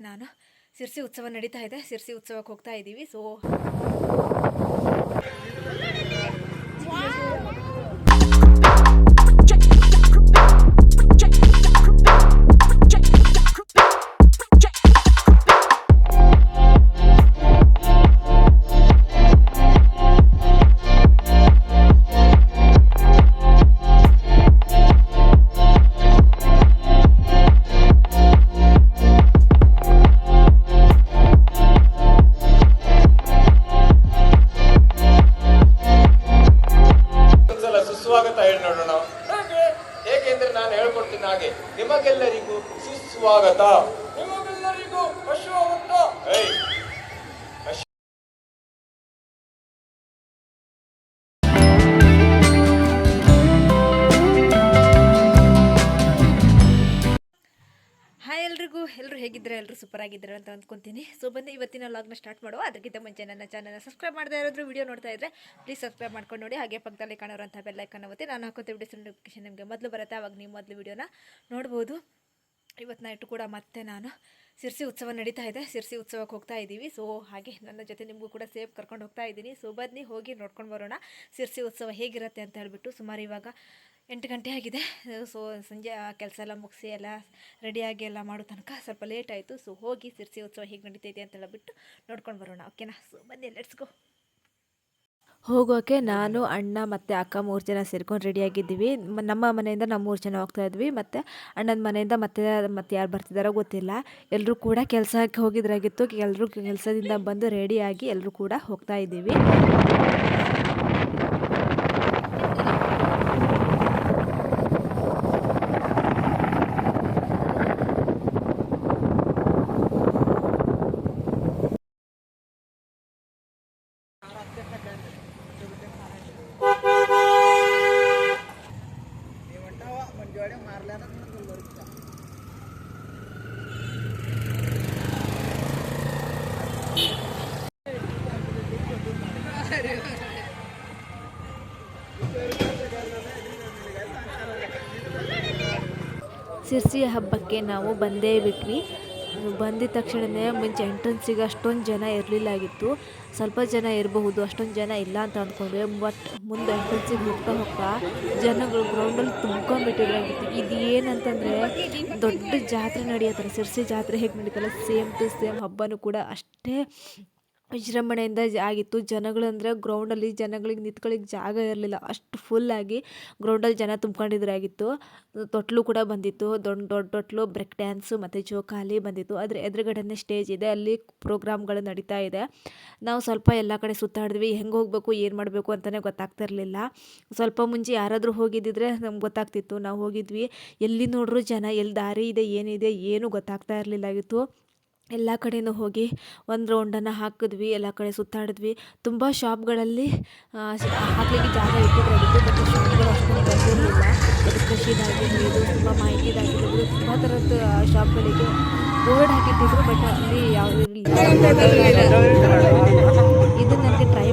ನಾನು ಸಿರ್ಸಿ ಉತ್ಸವ ನಡೀತಾ ಇದೆ ಸಿರ್ಸಿ ಉತ್ಸವಕ್ಕೆ ಹೋಗ್ತಾ ಇದ್ದೀವಿ ಸೊ ನಿಮಗೆಲ್ಲರಿಗೂ ಸುಸ್ವಾಗತ. ಹೇಗಿದ್ದಾರೆ ಎಲ್ಲರೂ ಸೂಪರ್ ಆಗಿದ್ದಾರೆ ಅಂತ ಅಂದ್ಕೊತೀನಿ. ಸೊ ಬಂದು ಇವತ್ತಿನ ಲಾಗ್ನ ಸ್ಟಾರ್ಟ್ ಮಾಡುವ. ಅದಕ್ಕಿಂತ ಮುಂಚೆ ನನ್ನ ಚಾನಲ್ನ ಸಬ್ಸ್ಕ್ರೈಬ್ ಮಾಡದೇ ಇರೋದ್ರು ವಿಡಿಯೋ ನೋಡ್ತಾ ಇದ್ರೆ ಪ್ಲೀಸ್ ಸಬ್ಸ್ಕ್ರೈಬ್ ಮಾಡ್ಕೊಂಡು ನೋಡಿ. ಹಾಗೆ ಪಕ್ಕದಲ್ಲಿ ಕಾಣೋರಂಥ ಬೆಲ್ಲೈಕನ್ ಒತ್ತಿ ನಾನು ಹಾಕೋತೆ ವಿಡಿಯೋಸ್ ನೋಟಿಫಿಕೇಶನ್ ನಿಮಗೆ ಮೊದಲು ಬರುತ್ತೆ. ಅವಾಗ ನೀವು ಮೊದಲು ವಿಡಿಯೋನ ನೋಡ್ಬೋದು. ಇವತ್ತು ಇಟ್ಟು ಕೂಡ ಮತ್ತೆ ನಾನು ಸಿರ್ಸಿ ಉತ್ಸವ ನಡೀತಾ ಇದೆ. ಸಿರ್ಸಿ ಉತ್ಸವಕ್ಕೆ ಹೋಗ್ತಾ ಇದ್ದೀವಿ. ಸೊ ಹಾಗೆ ನನ್ನ ಜೊತೆ ನಿಮಗೂ ಕೂಡ ಸೇಫ್ ಕರ್ಕೊಂಡು ಹೋಗ್ತಾ ಇದ್ದೀನಿ. ಸೊ ಬನ್ನಿ, ಹೋಗಿ ನೋಡ್ಕೊಂಡು ಬರೋಣ. ಸಿರ್ಸಿ ಉತ್ಸವ ಹೇಗಿರುತ್ತೆ ಅಂತ ಹೇಳ್ಬಿಟ್ಟು ಸುಮಾರು ಇವಾಗ ಎಂಟು ಗಂಟೆ ಆಗಿದೆ. ಸೊ ಸಂಜೆ ಆ ಕೆಲಸ ಎಲ್ಲ ಮುಗಿಸಿ ಎಲ್ಲ ರೆಡಿಯಾಗಿ ಎಲ್ಲ ಮಾಡೋ ತನಕ ಸ್ವಲ್ಪ ಲೇಟ್ ಆಯಿತು. ಸೊ ಹೋಗಿ ಸಿರ್ಸಿ ಉತ್ಸವ ಹೇಗೆ ನಡೀತೈತೆ ಅಂತ ಹೇಳಿಬಿಟ್ಟು ನೋಡ್ಕೊಂಡು ಬರೋಣ. ಓಕೆನಾ ಸೊ ಬನ್ನಿ ಲೆಟ್ಸ್ ಗೋ ಹೋಗೋಕೆ ನಾನು, ಅಣ್ಣ ಮತ್ತು ಅಕ್ಕ ಮೂರು ಜನ ಸೇರ್ಕೊಂಡು ರೆಡಿಯಾಗಿದ್ದೀವಿ ನಮ್ಮ ಮನೆಯಿಂದ ನಾವು ಮೂರು ಜನ ಹೋಗ್ತಾ ಇದ್ವಿ. ಮತ್ತು ಅಣ್ಣನ ಮನೆಯಿಂದ ಮತ್ತೆ ಮತ್ತೆ ಯಾರು ಬರ್ತಿದ್ದಾರೋ ಗೊತ್ತಿಲ್ಲ. ಎಲ್ಲರೂ ಕೂಡ ಕೆಲಸಕ್ಕೆ ಹೋಗಿದ್ರಾಗಿತ್ತು. ಎಲ್ಲರೂ ಕೆಲಸದಿಂದ ಬಂದು ರೆಡಿಯಾಗಿ ಎಲ್ಲರೂ ಕೂಡ ಹೋಗ್ತಾ ಇದ್ದೀವಿ. ಸಿರ್ಸಿ ಹಬ್ಬಕ್ಕೆ ನಾವು ಬಂದೇ ಬಿಟ್ವಿ. ಬಂದಿದ ತಕ್ಷಣವೇ ಮುಂಚೆ ಎಂಟ್ರೆನ್ಸಿಗೆ ಅಷ್ಟೊಂದು ಜನ ಇರಲಿಲ್ಲಾಗಿತ್ತು. ಸ್ವಲ್ಪ ಜನ ಇರಬಹುದು, ಅಷ್ಟೊಂದು ಜನ ಇಲ್ಲ ಅಂತ ಅಂದ್ಕೊಂಡ್ರೆ ಬಟ್ ಮುಂದೆ ಎಂಟ್ರೆನ್ಸಿಗೆ ಹೋಗ್ತಾ ಹೋಗ್ತಾ ಜನಗಳು ಗ್ರೌಂಡಲ್ಲಿ ತುಂಬ್ಕೊಂಡ್ಬಿಟ್ಟಿದ್ರಾಗಿತ್ತು ಇದು ಏನಂತಂದರೆ ದೊಡ್ಡ ಜಾತ್ರೆ ನಡೆಯತ್ತಲ್ಲ ಸಿರ್ಸಿ ಜಾತ್ರೆ ಹೇಗೆ ನಡೀತಲ್ಲ ಸೇಮ್ ಟು ಸೇಮ್ ಹಬ್ಬನೂ ಕೂಡ ಅಷ್ಟೇ ವಿಜೃಂಭಣೆಯಿಂದ ಆಗಿತ್ತು. ಜನಗಳಂದರೆ ಗ್ರೌಂಡಲ್ಲಿ ಜನಗಳಿಗೆ ನಿಂತ್ಕೊಳ್ಳಿಕ್ಕೆ ಜಾಗ ಇರಲಿಲ್ಲ. ಅಷ್ಟು ಫುಲ್ಲಾಗಿ ಗ್ರೌಂಡಲ್ಲಿ ಜನ ತುಂಬ್ಕೊಂಡಿದ್ರಾಗಿತ್ತು ತೊಟ್ಲು ಕೂಡ ಬಂದಿತ್ತು. ದೊಡ್ಡ ದೊಡ್ಡ ತೊಟ್ಲು ಬ್ರೇಕ್ ಡ್ಯಾನ್ಸು ಮತ್ತು ಜೋಕಾಲಿ ಬಂದಿತ್ತು. ಅದರ ಎದುರುಗಡೆನೇ ಸ್ಟೇಜ್ ಇದೆ. ಅಲ್ಲಿ ಪ್ರೋಗ್ರಾಮ್ಗಳು ನಡೀತಾ ಇದೆ. ನಾವು ಸ್ವಲ್ಪ ಎಲ್ಲ ಕಡೆ ಸುತ್ತಾಡಿದ್ವಿ. ಹೆಂಗೆ ಹೋಗಬೇಕು, ಏನು ಮಾಡಬೇಕು ಅಂತಲೇ ಗೊತ್ತಾಗ್ತಿರ್ಲಿಲ್ಲ ಸ್ವಲ್ಪ ಮುಂಚೆ ಯಾರಾದರೂ ಹೋಗಿದ್ದಿದ್ರೆ ನಮ್ಗೆ ಗೊತ್ತಾಗ್ತಿತ್ತು. ನಾವು ಹೋಗಿದ್ವಿ. ಎಲ್ಲಿ ನೋಡಿದ್ರು ಜನ ಎಲ್ಲಿ ದಾರಿ ಇದೆ, ಏನಿದೆ, ಏನೂ ಗೊತ್ತಾಗ್ತಾ ಇರಲಿಲ್ಲಾಗಿತ್ತು ಎಲ್ಲ ಕಡೆಯೂ ಹೋಗಿ ಒಂದು ರೌಂಡನ್ನು ಹಾಕಿದ್ವಿ, ಎಲ್ಲ ಕಡೆ ಸುತ್ತಾಡಿದ್ವಿ. ತುಂಬ ಶಾಪ್ಗಳಲ್ಲಿ ಹಾಕಲಿಕ್ಕೆ ಜಾಗ ಇಟ್ಟಿದ್ದಾಗಿತ್ತು ಬಟ್ ಶಾಪ್ಗಳು ಅಷ್ಟೊಂದು ಬಂದಿರಲಿಲ್ಲ. ಅದು ಕೃಷಿದಾಗಿರ್ಬೋದು ತುಂಬ ಮಾಹಿತಿದಾಗಿರ್ಬೋದು ತುಂಬ ಥರದ್ದು ಶಾಪ್ಗಳಿಗೆ ಬೋರ್ಡ್ ಹಾಕಿಟ್ಟಿದ್ರು ಬಟ್ ಅಲ್ಲಿ ಯಾವ ಇದು ನನಗೆ ಟ್ರೈ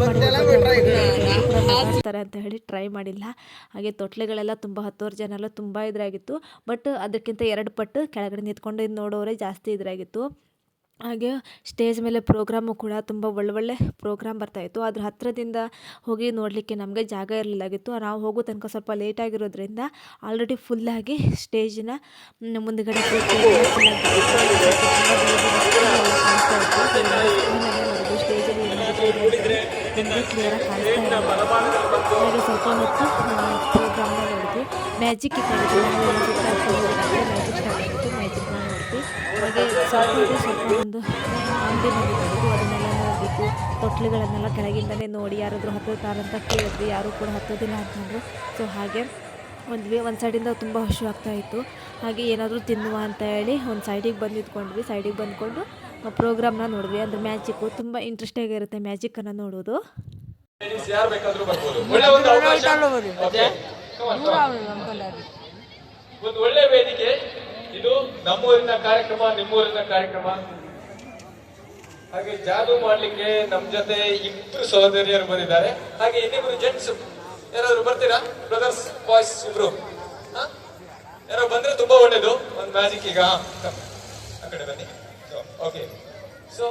ಮಾಡ್ತಾರೆ ಅಂತ ಹೇಳಿ ಟ್ರೈ ಮಾಡಿಲ್ಲ. ಹಾಗೆ ತೊಟ್ಲೆಗಳೆಲ್ಲ ತುಂಬ ಹತ್ತೋರು ಜನ ಎಲ್ಲ ತುಂಬ ಇದ್ರಾಗಿತ್ತು ಬಟ್ ಅದಕ್ಕಿಂತ ಎರಡು ಪಟ್ಟು ಕೆಳಗಡೆ ನಿಂತ್ಕೊಂಡು ನೋಡೋರೇ ಜಾಸ್ತಿ ಇದ್ರಾಗಿತ್ತು. ಹಾಗೆ ಸ್ಟೇಜ್ ಮೇಲೆ ಪ್ರೋಗ್ರಾಮು ಕೂಡ ತುಂಬ ಒಳ್ಳೊಳ್ಳೆ ಪ್ರೋಗ್ರಾಮ್ ಬರ್ತಾಯಿತ್ತು ಅದ್ರ ಹತ್ತಿರದಿಂದ ಹೋಗಿ ನೋಡಲಿಕ್ಕೆ ನಮಗೆ ಜಾಗ ಇರಲಿಲ್ಲಾಗಿತ್ತು. ನಾವು ಹೋಗೋ ತನಕ ಸ್ವಲ್ಪ ಲೇಟ್ ಆಗಿರೋದ್ರಿಂದ ಆಲ್ರೆಡಿ ಫುಲ್ಲಾಗಿ ಸ್ಟೇಜಿನ ಮುಂದುಗಡೆ ಸ್ವಲ್ಪ ಹೊತ್ತು ಪ್ರೋಗ್ರಾಮ್ನ ನೋಡಿದ್ವಿ. ಮ್ಯಾಜಿಕ್ ಇತ್ತು. ಹಾಗೆ ಸ್ವಲ್ಪ ಸ್ವಲ್ಪ ಒಂದು ಅಂಗಡಿ ಬಂದಿತ್ತು ಅದನ್ನೆಲ್ಲ ನೋಡಬೇಕು ತೊಟ್ಲುಗಳನ್ನೆಲ್ಲ ಕೆಳಗಿಂದಲೇ ನೋಡಿ ಯಾರಾದರೂ ಹತ್ತುತ್ತಾರಂತ ಕೇಳಿದ್ವಿ. ಯಾರೂ ಕೂಡ ಹತ್ತೋದಿಲ್ಲ ಅಂತಂದರು ಸೊ ಹಾಗೆ ಒಂದು ಒಂದು ಸೈಡಿಂದ ತುಂಬ ಹಶು ಆಗ್ತಾ ಇತ್ತು. ಹಾಗೆ ಏನಾದರೂ ತಿನ್ನುವ ಅಂತ ಹೇಳಿ ಒಂದು ಸೈಡಿಗೆ ಬಂದು ನಿಂತ್ಕೊಂಡ್ವಿ ಸೈಡಿಗೆ ಬಂದ್ಕೊಂಡು ಪ್ರೋಗ್ರಾಮ್ನ ನೋಡಿದ್ವಿ. ಅಂದರೆ ಮ್ಯಾಜಿಕ್ಕು ತುಂಬ ಇಂಟ್ರೆಸ್ಟಾಗಿರುತ್ತೆ ಮ್ಯಾಜಿಕ್ಕನ್ನು ನೋಡೋದು. ಒಂದು ಒಳ್ಳೆ ವೇದಿಕೆ. ಇದು ನಮ್ಮೂರಿನ ಕಾರ್ಯಕ್ರಮ, ನಿಮ್ಮೂರಿನ ಕಾರ್ಯಕ್ರಮ ಹಾಗೆ ಜಾದು ಮಾಡ್ಲಿಕ್ಕೆ ನಮ್ ಜೊತೆ ಇಬ್ರು ಸಹೋದರಿಯರು ಬಂದಿದ್ದಾರೆ ಹಾಗೆ ಇನ್ನಿಬ್ರು ಜೆಂಟ್ಸ್ ಯಾರಾದ್ರು ಬರ್ತೀರಾ ಬ್ರದರ್ಸ್ ಬಾಯ್ಸ್ ಇಬ್ರು? ಯಾರೋ ಬಂದ್ರೆ ತುಂಬಾ ಒಳ್ಳೇದು ಒಂದು ಮ್ಯಾಜಿಕ್ ಈಗ. ಆ ಕಡೆ ಬನ್ನಿ. ಓಕೆ ಸೊ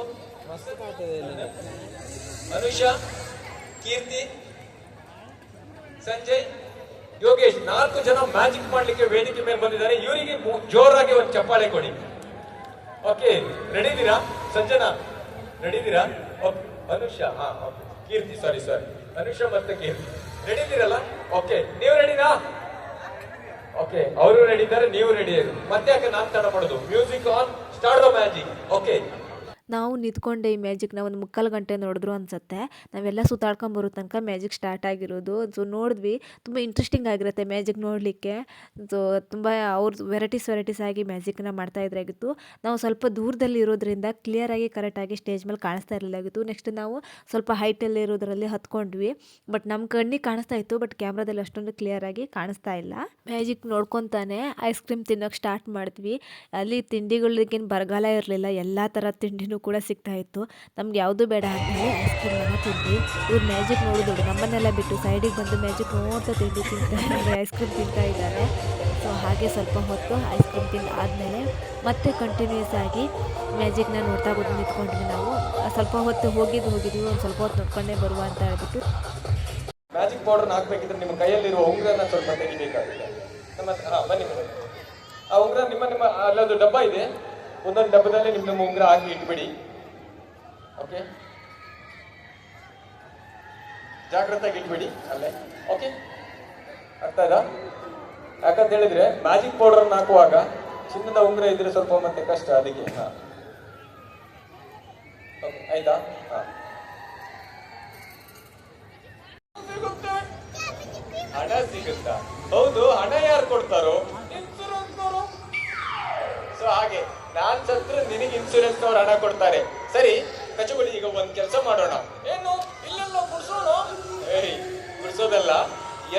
ಅನುಷಾ ಕೀರ್ತಿ, ಸಂಜಯ್ ಯೋಗೇಶ್, ನಾಲ್ಕು ಜನ ಮ್ಯಾಜಿಕ್ ಮಾಡ್ಲಿಕ್ಕೆ ವೇದಿಕೆ ಮೇಲೆ ಬಂದಿದ್ದಾರೆ. ಇವರಿಗೆ ಜೋರಾಗಿ ಒಂದು ಚಪ್ಪಾಳೆ ಕೊಡಿ. ಓಕೆ ರೆಡಿದ್ದೀರಾ ಸಂಜನಾ ರೆಡಿದ್ದೀರಾ ಅನುಷಾ, ಹಾ ಕೀರ್ತಿ ಸಾರಿ ಸಾರಿ ಅನುಷಾ ಮತ್ತೆ ಕೀರ್ತಿ. ರೆಡಿದ್ದೀರಲ್ಲ ಓಕೆ ನೀವು ರೆಡಿನಾ ಓಕೆ ಅವರು ರೆಡಿ ಇದ್ದಾರೆ ನೀವು ರೆಡಿ ಮತ್ತೆ ಯಾಕೆ ನಾನು ತಡ ಮಾಡುದು music on start the magic okay ನಾವು ನಿಂತ್ಕೊಂಡೆ ಈ ಮ್ಯಾಜಿಕ್ನ ಒಂದು ಮುಕ್ಕಾಲು ಗಂಟೆ ನೋಡಿದ್ರು ಅನ್ಸುತ್ತೆ. ನಾವೆಲ್ಲ ಸುತ್ತಾಡ್ಕೊಂಬರೋ ತನಕ ಮ್ಯಾಜಿಕ್ ಸ್ಟಾರ್ಟ್ ಆಗಿರೋದು. ಸೊ ನೋಡಿದ್ವಿ. ತುಂಬ ಇಂಟ್ರೆಸ್ಟಿಂಗ್ ಆಗಿರುತ್ತೆ ಮ್ಯಾಜಿಕ್ ನೋಡಲಿಕ್ಕೆ. ಸೊ ತುಂಬ ಅವ್ರದ್ದು ವೆರೈಟೀಸ್ ವೆರೈಟೀಸ್ ಆಗಿ ಮ್ಯಾಜಿಕ್ನ ಮಾಡ್ತಾ ಇದ್ರಾಗಿತ್ತು. ನಾವು ಸ್ವಲ್ಪ ದೂರದಲ್ಲಿ ಇರೋದ್ರಿಂದ ಕ್ಲಿಯರಾಗಿ ಕರೆಕ್ಟಾಗಿ ಸ್ಟೇಜ್ ಮೇಲೆ ಕಾಣಿಸ್ತಾ ಇರಲಿಲ್ಲಾಗಿತ್ತು. ನೆಕ್ಸ್ಟ್ ನಾವು ಸ್ವಲ್ಪ ಹೈಟಲ್ಲಿ ಇರೋದ್ರಲ್ಲಿ ಹತ್ಕೊಂಡ್ವಿ. ಬಟ್ ನಮ್ಮ ಕಣ್ಣಿಗೆ ಕಾಣಿಸ್ತಾ ಇತ್ತು ಬಟ್ ಕ್ಯಾಮ್ರಾದಲ್ಲಿ ಅಷ್ಟೊಂದು ಕ್ಲಿಯರಾಗಿ ಕಾಣಿಸ್ತಾ ಇಲ್ಲ. ಮ್ಯಾಜಿಕ್ ನೋಡ್ಕೊತಾನೆ ಐಸ್ ಕ್ರೀಮ್ ತಿನ್ನೋಕೆ ಸ್ಟಾರ್ಟ್ ಮಾಡಿದ್ವಿ. ಅಲ್ಲಿ ತಿಂಡಿಗಳಿಗೇನು ಬರಗಾಲ ಇರಲಿಲ್ಲ. ಎಲ್ಲ ಥರ ತಿಂಡಿನೂ ಕೂಡ ಸಿಗ್ತಾ ಇತ್ತು. ನಮ್ಗೆ ಯಾವುದು ಬೇಡ ಅಂತೇಳಿ ಐಸ್ ಕ್ರೀಮನ್ನು ತಿಂದ್ವಿ. ಇವ್ರು ಮ್ಯಾಜಿಕ್ ನೋಡಿದ್ರು ನಮ್ಮನ್ನೆಲ್ಲ ಬಿಟ್ಟು ಸೈಡಿಗೆ ಬಂದು ಮ್ಯಾಜಿಕ್ ನೋಡ್ತಾ ತಿಂಡಿ ತಿಂತಾ ಐಸ್ ಕ್ರೀಮ್ ತಿಂತಾ ಇದ್ದಾರೆ. ಸೊ ಹಾಗೆ ಸ್ವಲ್ಪ ಹೊತ್ತು ಐಸ್ ಕ್ರೀಮ್ ತಿಂದು ಆದಮೇಲೆ ಮತ್ತೆ ಕಂಟಿನ್ಯೂಸ್ ಆಗಿ ಮ್ಯಾಜಿಕ್ನ ನೋಡ್ತಾ ಬಂದು ನಿಂತ್ಕೊಂಡ್ವಿ ನಾವು. ಸ್ವಲ್ಪ ಹೊತ್ತು ಹೋಗಿದ್ದು ಹೋಗಿದ್ವಿ, ಒಂದು ಸ್ವಲ್ಪ ಹೊತ್ತು ನೋಡ್ಕೊಂಡೇ ಬರುವ ಅಂತ ಹೇಳ್ಬಿಟ್ಟು. ಮ್ಯಾಜಿಕ್ ಪೌಡರ್ನ ಹಾಕ್ಬೇಕಿದ್ರೆ ನಿಮ್ಮ ಕೈಯಲ್ಲಿರುವ ಉಂಗ್ರನ್ನ ಸ್ವಲ್ಪ ತೆಗಿಬೇಕಾಗುತ್ತೆ. ನಮ್ಮ ಬನ್ನಿ. ಆ ಉಂಗ್ರ ನಿಮ್ಮ ನಿಮ್ಮ ಅಲ್ಲೊಂದು ಡಬ್ಬ ಇದೆ. ಒಂದೊಂದು ಡಬ್ಬದಲ್ಲಿ ನಿಮ್ದು ಉಂಗುರ ಹಾಕಿ ಇಟ್ಬಿಡಿ. ಓಕೆ ಜಾಗ್ರತಾಗಿ ಇಟ್ಬಿಡಿ ಅಲ್ಲೇ. ಓಕೆ ಅರ್ಥ ಇದಾ ಯಾಕಂತ ಹೇಳಿದ್ರೆ ಮ್ಯಾಜಿಕ್ ಪೌಡರ್ನ ಹಾಕುವಾಗ ಚಿನ್ನದ ಉಂಗುರ ಇದ್ರೆ ಸ್ವಲ್ಪ ಮತ್ತೆ ಕಷ್ಟ ಅದಕ್ಕೆ. ಹಾ. ಓಕೆ ಆಯ್ತಾ? ಹಾ. ಹಣ ಸಿಗುತ್ತಾ? ಹೌದು ಹಣ ಯಾರು ಕೊಡ್ತಾರೋ? ಸೊ ಹಾಗೆ. ನಾನ್ ಸತ್ರ ನಿನಗೆ ಇನ್ಸೂರೆನ್ಸ್ ಅವ್ರು ಹಣ ಕೊಡ್ತಾರೆ. ಸರಿ ಕಚಗುಳಿ ಈಗ ಒಂದ್ ಕೆಲಸ ಮಾಡೋಣ. ಏನು? ಇಲ್ಲೆಲ್ಲ ಗುಡ್ಸೋಣ ಏಯ್, ಗುಡ್ಸೋದಲ್ಲ.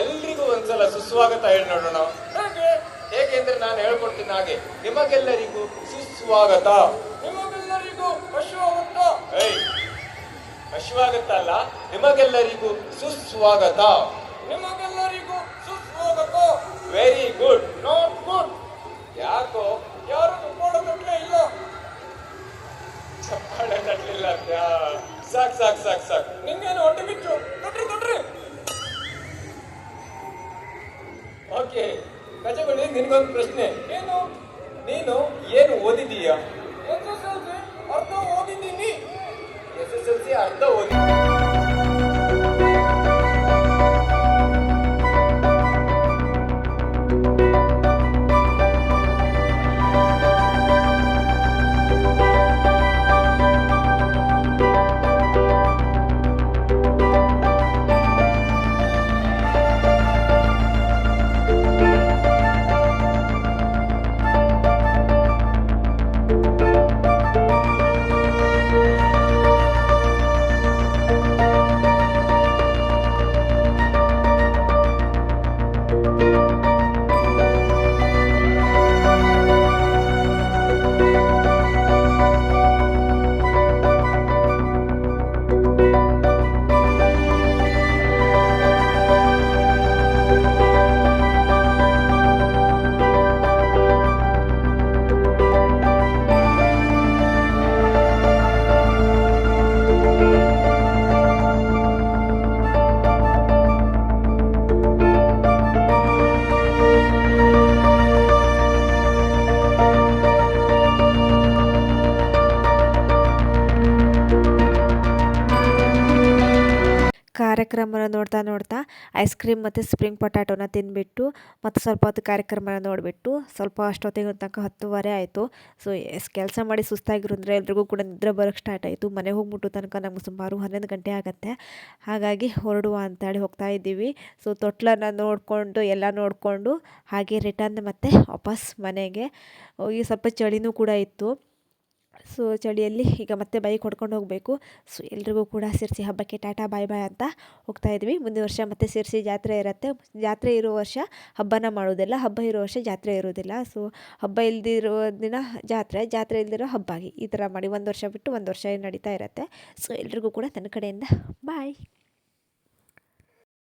ಎಲ್ರಿಗೂ ಒಂದ್ಸಲ ಸುಸ್ವಾಗತ ಹೇಳಿ ನೋಡೋಣ. ಹೇಗೆ? ಹೇಗೆ ಅಂದ್ರೆ ನಾನು ಹೇಳ್ಕೊಡ್ತೀನಿ ಹಾಗೆ. ನಿಮಗೆಲ್ಲರಿಗೂ ಸುಸ್ವಾಗತ. ನಿಮಗೆಲ್ಲರಿಗೂ ಅಶ್ವಾಗತ ಏಯ್ ಅಶ್ವಾಗತ ಅಲ್ಲ, ನಿಮಗೆಲ್ಲರಿಗೂ ಸುಸ್ವಾಗತ. ನಿಮಗೆಲ್ಲರಿಗೂ ನೀನು ಏನು ಓದಿದೀಯಾ? ಎಸ್ ಎಸ್ ಎಲ್ ಸಿ ಅರ್ಧ ಓದಿದ್ದೀನಿ. ಎಸ್ ಎಸ್ ಎಲ್ ಸಿ ಅರ್ಧ ಓದಿ ಕಾರ್ಯಕ್ರಮನ ನೋಡ್ತಾ ನೋಡ್ತಾ ಐಸ್ ಕ್ರೀಮ್ ಮತ್ತು ಸ್ಪ್ರಿಂಗ್ ಪೊಟ್ಯಾಟೋನ ತಿಂದುಬಿಟ್ಟು ಮತ್ತು ಸ್ವಲ್ಪ ಹೊತ್ತು ಕಾರ್ಯಕ್ರಮನ ನೋಡಿಬಿಟ್ಟು ಸ್ವಲ್ಪ ಅಷ್ಟೊತ್ತಿಗೆ ತನಕ ಹತ್ತುವರೆ ಆಯಿತು. ಸೊ ಎಸ್ ಕೆಲಸ ಮಾಡಿ ಸುಸ್ತಾಗಿರೋದ್ರೆ ಎಲ್ರಿಗೂ ಕೂಡ ನಿದ್ರೆ ಬರೋಕ್ಕೆ ಸ್ಟಾರ್ಟ್ ಆಯಿತು. ಮನೆ ಹೋಗ್ಬಿಟ್ಟು ತನಕ ನಮ್ಗೆ ಸುಮಾರು ಹನ್ನೊಂದು ಗಂಟೆ ಆಗುತ್ತೆ. ಹಾಗಾಗಿ ಹೊರಡುವ ಅಂತೇಳಿ ಹೋಗ್ತಾ ಇದ್ದೀವಿ. ಸೊ ತೊಟ್ಲನ್ನು ನೋಡಿಕೊಂಡು ಎಲ್ಲ ನೋಡಿಕೊಂಡು ಹಾಗೆ ರಿಟರ್ನ್ ಮತ್ತೆ ವಾಪಸ್ ಮನೆಗೆ. ಹೋಗಿ ಸ್ವಲ್ಪ ಚಳಿನೂ ಕೂಡ ಇತ್ತು. ಸೊ ಚಳಿಯಲ್ಲಿ ಈಗ ಮತ್ತೆ ಬೈಕ್ ಹೊಡ್ಕೊಂಡು ಹೋಗಬೇಕು. ಸೊ ಎಲ್ರಿಗೂ ಕೂಡ ಸಿರ್ಸಿ ಹಬ್ಬಕ್ಕೆ ಟಾಟಾ ಬಾಯ್ ಬಾಯ್ ಅಂತ ಹೋಗ್ತಾ ಇದ್ವಿ. ಮುಂದಿನ ವರ್ಷ ಮತ್ತೆ ಸಿರ್ಸಿ ಜಾತ್ರೆ ಇರುತ್ತೆ. ಜಾತ್ರೆ ಇರೋ ವರ್ಷ ಹಬ್ಬನ ಮಾಡೋದಿಲ್ಲ. ಹಬ್ಬ ಇರೋ ವರ್ಷ ಜಾತ್ರೆ ಇರೋದಿಲ್ಲ. ಸೊ ಹಬ್ಬ ಇಲ್ದಿರೋ ದಿನ ಜಾತ್ರೆ ಜಾತ್ರೆ ಇಲ್ದಿರೋ ಹಬ್ಬ ಆಗಿ ಈ ಥರ ಮಾಡಿ ಒಂದು ವರ್ಷ ಬಿಟ್ಟು ಒಂದು ವರ್ಷ ನಡೀತಾ ಇರುತ್ತೆ. ಸೊ ಎಲ್ರಿಗೂ ಕೂಡ ನನ್ನ ಕಡೆಯಿಂದ ಬಾಯ್.